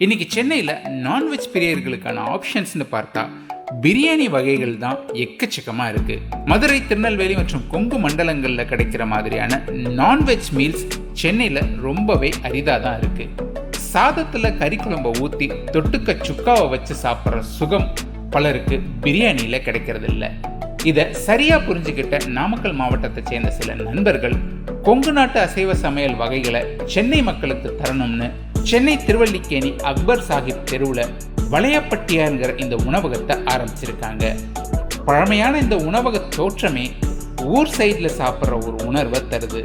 இன்னைக்கு சென்னையில் நான்வெஜ் பிரியர்களுக்கான ஆப்ஷன்ஸ்னு பார்த்தா பிரியாணி வகைகள் தான் எக்கச்சக்கமாக இருக்குது மதுரை திருநெல்வேலி மற்றும் கொங்கு மண்டலங்களில் கிடைக்கிற மாதிரியான நான்வெஜ் மீல்ஸ் சென்னையில் ரொம்பவே அரிதாக தான் இருக்குது சாதத்தில் கறி குழம்பை ஊற்றி தொட்டுக்க சுக்காவை வச்சு சாப்பிட்ற சுகம் பலருக்கு பிரியாணியில் கிடைக்கிறது இல்லை இதை சரியாக புரிஞ்சுக்கிட்ட நாமக்கல் மாவட்டத்தை சேர்ந்த சில நண்பர்கள் கொங்கு நாட்டு அசைவ சமையல் வகைகளை சென்னை மக்களுக்கு தரணும்னு சென்னை திருவல்லிக்கேணி அக்பர் சாஹிப் தெருவில் வளையப்பட்டியாங்கிற இந்த உணவகத்தை ஆரம்பிச்சிருக்காங்க. பழமையான இந்த உணவக தோற்றமே ஊர் சைடில் சாப்பிட்ற ஒரு உணர்வை தருது.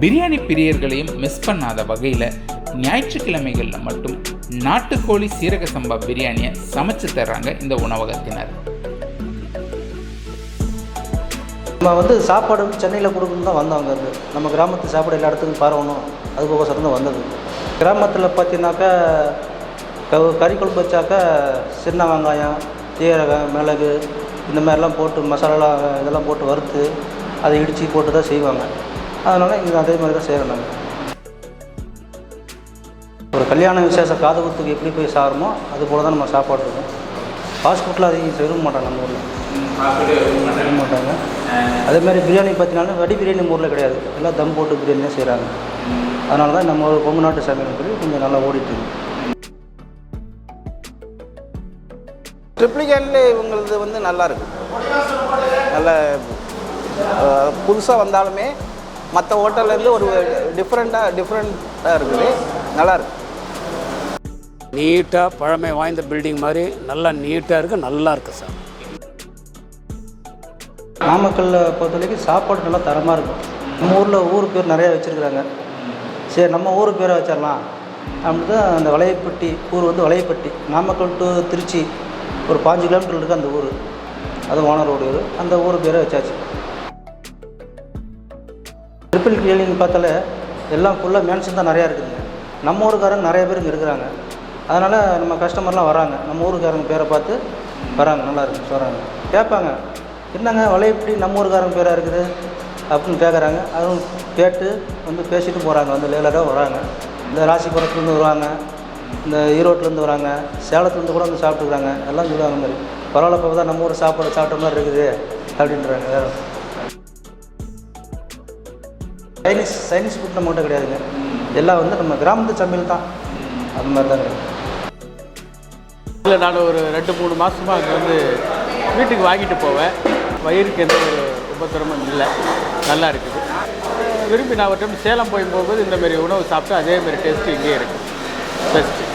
பிரியாணி பிரியர்களையும் மிஸ் பண்ணாத வகையில் ஞாயிற்றுக்கிழமைகளில் மட்டும் நாட்டுக்கோழி சீரக சம்பா பிரியாணியை சமைச்சு தர்றாங்க இந்த உணவகத்தினர். நம்ம வந்து சாப்பாடு சென்னையில் கொடுக்கணும் தான் வந்தவங்க அங்கேருந்து நம்ம கிராமத்து சாப்பாடு எல்லா இடத்துக்கும் பரவணும். அதுக்கோசரம் தான் வந்தது. கிராமத்தில் பார்த்தீங்கன்னாக்கா கறி குழம்பு வச்சாக்கா சின்ன வெங்காயம் சீரகம் மிளகு இந்த மாதிரிலாம் போட்டு மசாலா இதெல்லாம் போட்டு வறுத்து அதை இடித்து போட்டு தான் செய்வாங்க. அதனால் இங்கே அதே மாதிரி தான் செய்கிறோம் நாங்கள் ஒரு கல்யாண விசேஷம் காது குத்துக்கு எப்படி போய் சாகிறோமோ அது போல் தான் நம்ம சாப்பாடு இருக்கும். ஃபாஸ்ட் ஃபுட்டில் அதிகம் செய்ய மாட்டாங்க நம்ம ஊரில். விரும்ப மாட்டாங்க. அதே மாதிரி பிரியாணி பார்த்தீங்கன்னா வெடி பிரியாணி ஊரில் கிடையாது. எல்லாம் தம் போட்டு பிரியாணி தான் செய்கிறாங்க அதனால தான் நம்ம ஒரு கொங்கு நாட்டு சமையல் சொல்லி கொஞ்சம் நல்லா ஓடிட்டு இருக்கு. ட்ரிப்ளிகேனில் இவங்களது வந்து நல்லா இருக்கு. நல்ல புதுசாக வந்தாலுமே மற்ற ஹோட்டல்லேருந்து ஒரு டிஃப்ரெண்ட்டாக டிஃப்ரெண்ட்டாக இருக்குது. நல்லா இருக்கு. நீட்டாக பழமை வாய்ந்த பில்டிங் மாதிரி நல்லா நீட்டாக இருக்குது நல்லா இருக்குது சார். நாமக்கல்லில் பொறுத்த வரைக்கும் சாப்பாடு நல்லா தரமாக இருக்கும். நம்ம ஊரில் ஊர் பேர் நிறையா வச்சுருக்குறாங்க. சரி நம்ம ஊர் பேரை வச்சிடலாம். அப்படின்னு தான் அந்த வளையப்பட்டி ஊர் வந்து வளையப்பட்டி நாமக்கல் டு திருச்சி ஒரு பாஞ்சு கிலோமீட்டர் இருக்குது அந்த ஊர். அது ஓனர் ஊர் அந்த ஊர் பேரை வச்சாச்சு. ட்ரிபிள் கிளீனிங் பார்த்தாலே எல்லாம் ஃபுல்லாக மேன்ஷன் தான் நிறையா இருக்குதுங்க. நம்ம ஊருக்காரங்க நிறைய பேர் இங்கே இருக்கிறாங்க. அதனால் நம்ம கஸ்டமர்லாம் வராங்க. நம்ம ஊருக்காரங்க பேரை பார்த்து வராங்க. நல்லா இருக்கு சொல்கிறாங்க கேட்பாங்க. என்னங்க வளையப்படி நம்ம ஊருக்காரங்க பேராக இருக்குது? அப்படின்னு கேட்குறாங்க அதுவும் கேட்டு வந்து பேசிட்டு போகிறாங்க வந்து லேலராக வராங்க. இந்த ராசிபுரத்துலேருந்து வருவாங்க. இந்த ஈரோட்டிலேருந்து வராங்க. சேலத்துலேருந்து கூட வந்து சாப்பிட்டுக்கிறாங்க. எல்லாம் சொல்லுவாங்க மாதிரி. பரவாயில்ல இப்போ தான் நம்ம ஊர் சாப்பாடு சாப்பிட்ட மாதிரி இருக்குது அப்படின்றாங்க. வேறு சைனீஸ் சைனீஸ் ஃபுட் நம்மகிட்ட கிடையாதுங்க. எல்லாம் வந்து நம்ம கிராமத்து சமையல் தான். அது மாதிரி தான் கிடையாது இல்லை நான் ஒரு ரெண்டு மூணு மாதமாக அங்கே வந்து வீட்டுக்கு வாங்கிட்டு போவேன். வயிறுக்கு எந்த ஒரு உபத்திரமும் இல்லை. நல்லா இருக்குது விரும்பி நான் ஒரு டைம் சேலம் போய் போகும்போது இந்த மாதிரி உணவு சாப்பிட்டு அதே மாதிரி டேஸ்ட்டு இங்கேயே இருக்குது பெஸ்ட்டு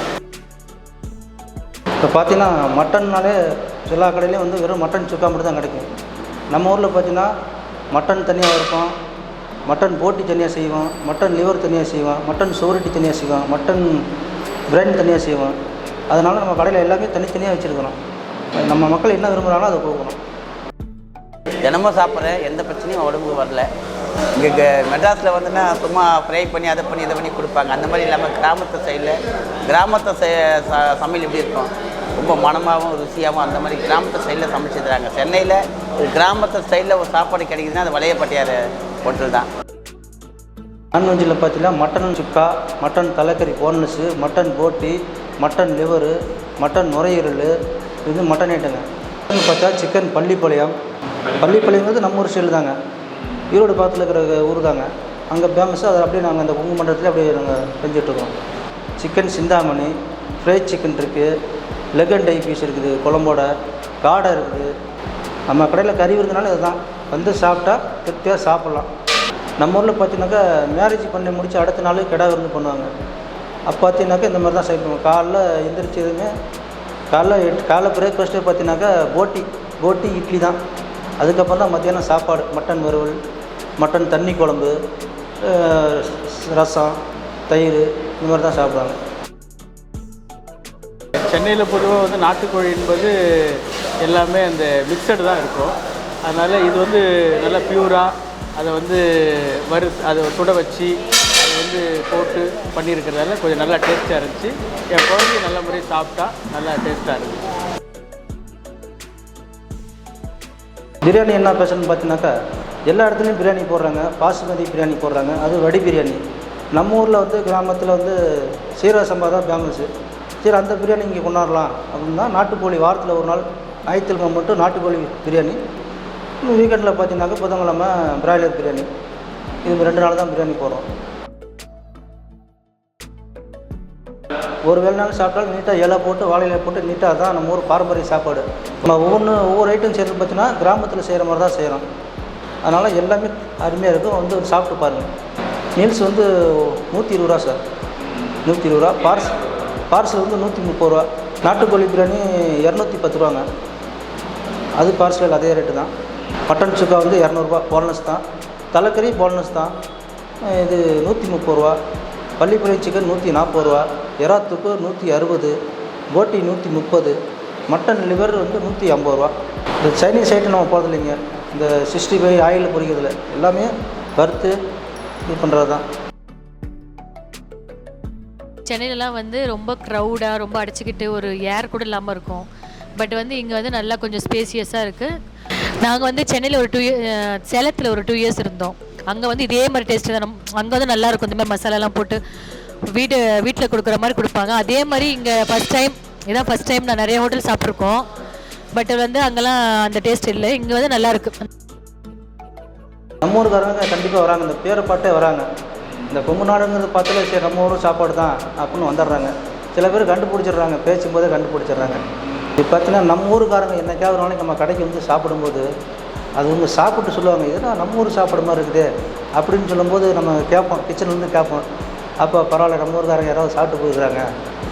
இப்போ பார்த்தீங்கன்னா மட்டன்னாலே எல்லா கடையிலையும் வந்து வெறும் மட்டன் சுக்கா மட்டும் தான் கிடைக்கும். நம்ம ஊரில் பார்த்தீங்கன்னா மட்டன் தனியாக இருக்கும் மட்டன் போட்டி தனியாக செய்வோம் மட்டன் லிவர் தனியாக செய்வோம் மட்டன் சோரிட்டி தனியாக செய்வோம் மட்டன் பிரெயின் தனியாக செய்வோம். அதனால் நம்ம கடையில் எல்லாமே தனித்தனியாக வச்சுருக்கிறோம். நம்ம மக்கள் என்ன விரும்புகிறாங்களோ அதை போகணும் தினமும் சாப்பிட்றேன். எந்த பிரச்சனையும் உடம்புக்கு வரல. இங்கே மெட்ராஸில் வந்துன்னா சும்மா ஃப்ரை பண்ணி அதை பண்ணி இதை பண்ணி கொடுப்பாங்க. அந்த மாதிரி இல்லாமல் கிராமத்து சைடில் கிராமத்து சை- ச- சமையல் எப்படி இருக்கும்? ரொம்ப மனமாகவும் ருசியாகவும் அந்த மாதிரி கிராமத்து சைடில் சமைச்சு தராங்க. சென்னையில் கிராமத்து ஸ்டைலில் ஒரு சாப்பாடு கிடைக்குதுன்னா அது வளையப்பட்டியார் ஹோட்டல் தான். நான்வெஜ்ஜில் பார்த்தீங்கன்னா மட்டன் சுக்கா மட்டன் தலைக்கறி போன்லெஸ்ஸு மட்டன் போட்டி மட்டன் லிவரு மட்டன் நுரையீரல் இது மட்டன் ஐட்டங்க பார்த்தா சிக்கன் பள்ளிப்பாளையம் பள்ளிப்பாளையங்கிறது நம்ம ஊர் ஸ்டைல் தாங்க. ஈரோடு பக்கத்தில் இருக்கிற ஊர் தாங்க அங்கே ஃபேமஸ்ஸு அதை அப்படியே நாங்கள் அந்த குங்கு மண்டலத்தில் அப்படியே நாங்கள் செஞ்சிட்ருக்கோம் சிக்கன் சிந்தாமணி ஃப்ரை சிக்கன் இருக்குது லெக் அண்ட் டை பீஸ் இருக்குது குழம்போட காடை இருக்குது. நம்ம கடையில் கறி விருதுனால இதுதான். வந்து சாப்பிட்டா திருப்தியாக சாப்பிட்லாம். நம்ம ஊரில் பார்த்தீங்கன்னாக்கா மேரேஜ் பண்ணி முடிச்சு அடுத்த நாள் கிடா விருந்து பண்ணுவாங்க. அப்போ பார்த்தீங்கன்னாக்கா இந்த மாதிரி தான் செய்வாங்க காலைல எந்திரிச்சதுமே காலைல எட்டு காலைல பிரேக்ஃபாஸ்ட்டே பார்த்தீங்கன்னாக்கா போட்டி. போட்டி இட்லி தான் அதுக்கப்புறம் தான் மத்தியானம் சாப்பாடு மட்டன் வறுவல் மட்டன் தண்ணி குழம்பு ரசம் தயிர் இந்த மாதிரி தான் சாப்பிடுவாங்க. சென்னையில் பொதுவாக வந்து நாட்டுக்கோழி என்பது எல்லாமே அந்த மிக்சடு தான் இருக்கும். அதனால் இது வந்து நல்லா பியூராக அதை வந்து வறு அதை சுட வச்சு அதை வந்து போட்டு பண்ணியிருக்கிறதால கொஞ்சம் நல்லா டேஸ்ட்டாக இருந்துச்சு. என் குழந்தைய நல்ல முறையாக சாப்பிட்டா நல்லா டேஸ்ட்டாக இருந்துச்சு பிரியாணி என்ன ஸ்பெஷல்னு பார்த்தீங்கன்னாக்கா எல்லா இடத்துலையும் பிரியாணி போடுறாங்க பாசுமதி பிரியாணி போடுறாங்க அது வடி பிரியாணி. நம்ம ஊரில் வந்து கிராமத்தில் வந்து சீரக சம்பா தான் ஃபேமஸ்ஸு சரி அந்த பிரியாணி இங்கே கொண்டாடலாம் அப்படின்னா நாட்டுக்கோழி வாரத்தில் ஒரு நாள் ஞாயிற்றுக்கிழமை மட்டும் நாட்டுக்கோழி பிரியாணி. வீக்கெண்டில் பார்த்தீங்கன்னாக்கா புதன்கிழமை பிராய்லர் பிரியாணி. இது ரெண்டு நாள் தான் பிரியாணி போடுறோம். ஒரு வேலை நாள் சாப்பிட்டாலும் நீட்டாக இலை போட்டு வாழை போட்டு நீட்டாக தான் நம்ம ஊர் பாரம்பரிய சாப்பாடு. நம்ம ஒவ்வொன்று ஒவ்வொரு ஐட்டம் செய்கிறது பார்த்தீங்கன்னா கிராமத்தில் செய்கிற மாதிரி தான் செய்கிறோம் அதனால் எல்லாமே அருமையாக இருக்கும். வந்து சாப்பிட்டு பாருங்கள் மீல்ஸ் வந்து நூற்றி இருபது ரூபா சார். நூற்றி இருபது ரூபா. பார்சல் பார்சல் வந்து நூற்றி முப்பது ரூபா. நாட்டுக்கோழி பிரியாணி இரநூத்தி பத்து ரூபாங்க. அது பார்சல் அதே ரேட்டு தான். மட்டன் சுக்கா வந்து இரநூறுபா போனஸ் தான். தலைக்கறி போனஸ் தான். இது நூற்றி முப்பது ரூபா. பள்ளிப்புறை சிக்கன் நூற்றி நாற்பது ரூபா எறாத்துக்கு நூற்றி அறுபது போட்டி நூற்றி முப்பது மட்டன் லிவர் வந்து நூற்றி ஐம்பது ரூபா. இந்த சைனீஸ் ஐட்டம் நம்ம போகிறது இல்லைங்க. இந்த சிக்ஸ்டி ஃபைவ் ஆயிலில் பொரிக்கிறதுல எல்லாமே வறுத்து இது பண்ணுறது தான் சென்னையிலலாம் வந்து ரொம்ப க்ரௌடாக ரொம்ப அடிச்சுக்கிட்டு ஒரு ஏர் கூட இல்லாமல் இருக்கும். பட் வந்து இங்கே வந்து நல்லா கொஞ்சம் ஸ்பேசியஸாக இருக்குது நாங்கள் வந்து சென்னையில் ஒரு டூ இயர் சேலத்தில் ஒரு டூ இயர்ஸ் இருந்தோம். அங்கே வந்து இதே மாதிரி டேஸ்ட்டு தான். அங்கே வந்து நல்லா இருக்கும். இந்த மாதிரி மசாலாலாம் போட்டு வீடு வீட்டில் கொடுக்குற மாதிரி கொடுப்பாங்க. அதே மாதிரி இங்கே ஃபஸ்ட் டைம் இதான் ஃபஸ்ட் டைம் நான் நிறைய ஹோட்டல் சாப்பிட்ருக்கோம் பட் வந்து அங்கெல்லாம் அந்த டேஸ்ட் இல்லை. இங்கே வந்து நல்லா இருக்குது நம்ம ஊருக்காரங்க கண்டிப்பாக வராங்க. இந்த பேரை பாட்டே வராங்க. இந்த கொங்கு நாடுங்கிறது பார்த்தாலே சரி நம்ம ஊரும் சாப்பாடு தான் அப்படின்னு வந்துடுறாங்க. சில பேர் கண்டுபிடிச்சிடுறாங்க. பேசும்போதே கண்டுபிடிச்சிடுறாங்க. இப்போ பார்த்தீங்கன்னா நம்ம ஊருக்காரங்க என்னைக்காவது நாளைக்கு நம்ம கடைக்கு வந்து சாப்பிடும்போது அது வந்து சாப்பிட்டு சொல்லுவாங்க இதுனா நம்ம ஊர் சாப்பாடு மாதிரி இருக்குது? அப்படின்னு சொல்லும்போது நம்ம கேட்போம் கிச்சன்லேருந்து கேட்போம். அப்போ பரவாயில்ல நம்ம ஊருக்காரங்க யாராவது சாப்பிட்டு போயிருக்கிறாங்க.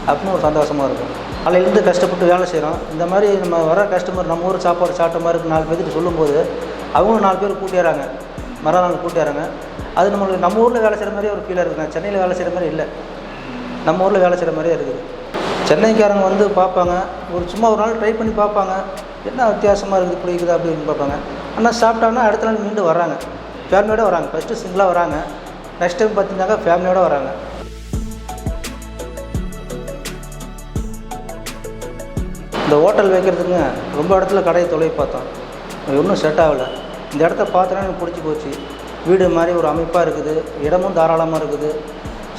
அப்படின்னு ஒரு சந்தோஷமாக இருக்கும். காலையிலேருந்து கஷ்டப்பட்டு வேலை செய்கிறோம் இந்த மாதிரி நம்ம வர கஸ்டமர் நம்ம ஊர் சாப்பாடு சாப்பிட்ட மாதிரி இருக்குது நாலு பேர்த்துட்டு சொல்லும்போது அவங்களும் நாலு பேர் கூட்டிடுறாங்க மறுநாள் கூட்டிடுறாங்க அது நம்மளுக்கு நம்ம ஊரில் வேலை செய்கிற மாதிரியே ஒரு ஃபீலாக இருக்குங்க சென்னையில் வேலை செய்கிற மாதிரி இல்லை. நம்ம ஊரில் வேலை செய்கிற மாதிரியே இருக்குது. சென்னைக்காரங்க வந்து பார்ப்பாங்க. ஒரு சும்மா ஒரு நாள் ட்ரை பண்ணி பார்ப்பாங்க. என்ன வித்தியாசமாக இருக்குது பிடிக்குது அப்படின்னு பார்ப்பாங்க. ஆனால் சாப்பிட்டாங்கன்னா அடுத்த நாள் மீண்டும் வராங்க ஃபேமிலியோட வராங்க ஃபஸ்ட்டு சிங்கிளாக வராங்க நெக்ஸ்ட் டைம் பார்த்தீங்கன்னாக்கா ஃபேமிலியோட வராங்க இந்த ஹோட்டல் வைக்கிறதுங்க ரொம்ப இடத்துல கடையை தொலை பார்த்தோம். ஒன்றும் செட் ஆகலை. இந்த இடத்த பார்த்தோன்னா எனக்கு பிடிச்சி போச்சு. வீடு மாதிரி ஒரு அமைப்பாக இருக்குது. இடமும் தாராளமாக இருக்குது.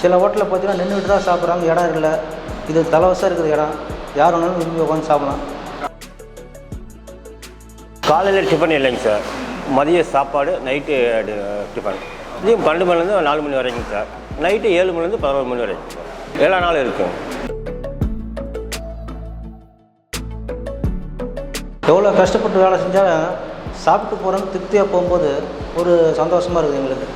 சில ஹோட்டலில் பார்த்தீங்கன்னா நின்றுட்டு தான் சாப்பிட்றாங்க. இடம் இல்லை. இது தலைவசாக இருக்கிற இடம். யார் வேணாலும் விரும்பி உட்காந்து சாப்பிடலாம். காலையில் டிஃபன் இல்லைங்க சார். மதிய சாப்பாடு நைட்டு டிஃபன் இதையும் பன்னெண்டு மணிலேருந்து நாலு மணி வரைக்கும் சார். நைட்டு ஏழு மணிலேருந்து பதினோரு மணி வரைக்கும் சார். எல்லா நாளும் இருக்கும். எவ்வளோ கஷ்டப்பட்டு வேலை செஞ்சாலும் சாப்பிட்டு போகிறோம் திருப்தியாக போகும்போது ஒரு சந்தோஷமாக இருக்குது எங்களுக்கு.